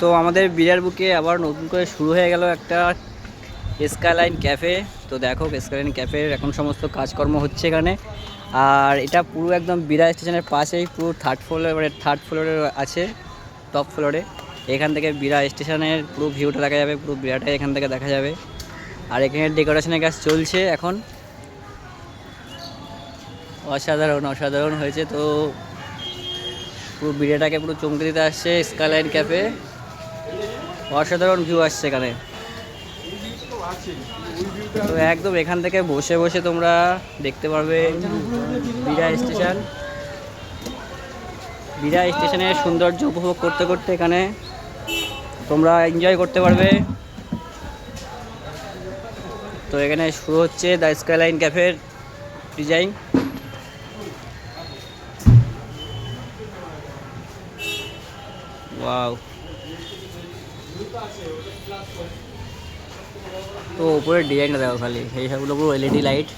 তো আমাদের বিরার বুকে আবার নতুন করে শুরু হয়ে গেল একটা স্কাইলাইন ক্যাফে তো দেখো স্কাইলাইন ক্যাফের এখন সমস্ত কাজকর্ম হচ্ছে এখানে। আর এটা পুরো একদম বিরা স্টেশনের পাশেই, পুরো থার্ড ফ্লোরে মানে থার্ড ফ্লোরে আছে টপ ফ্লোরে এখান থেকে বিরা স্টেশনের পুরো ভিউটা দেখা যাবে, পুরো বিরাটাই এখান থেকে দেখা যাবে। আর এখানে ডেকোরেশনের কাজ চলছে এখন। অসাধারণ অসাধারণ হয়েছে। তো পুরো বিড়িটাকে পুরো চমকে দিতে আসছে স্কাইলাইন ক্যাফে অসাধারণ ভিউ আসছে এখানে। তো একদম এখান থেকে বসে বসে তোমরা দেখতে পারবে বিড়া স্টেশন। বিড়া স্টেশনের সৌন্দর্য উপভোগ করতে করতে এখানে তোমরা এনজয় করতে পারবে। তো এখানে শুরু হচ্ছে দ্য স্কাইলাইন ক্যাফের ডিজাইন ওয়াও তো উপরের ডিজাইনটা দেখো খালি। এই সবগুলো পুরো এলইডি লাইট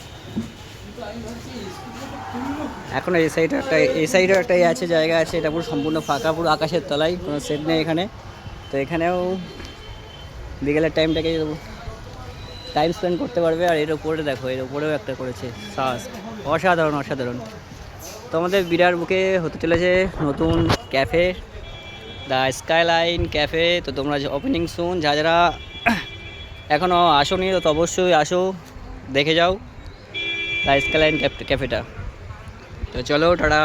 এখন এই সাইডে একটা এই সাইডে একটা আছে, জায়গা আছে, এটা পুরো সম্পূর্ণ ফাঁকা, পুরো আকাশের তলায়, কোনো সেট নেই এখানে। তো এখানেও বিকেলের টাইমটাকে টাইম স্পেন্ড করতে পারবে, আর এর উপরে দেখো, এর উপরেও একটা করেছে। সাস, অসাধারণ অসাধারণ। তো আমাদের বিরার বুকে হতে চলেছে নতুন ক্যাফে দ্য স্কাইলাইন ক্যাফে তো তোমরা ওপেনিং শুন, যা যারা এখনও আসোনি, তো অবশ্যই আসো, দেখে যাও। দ্য স্কাইলাইন ক্যাফেটা তো চলো, টাটা।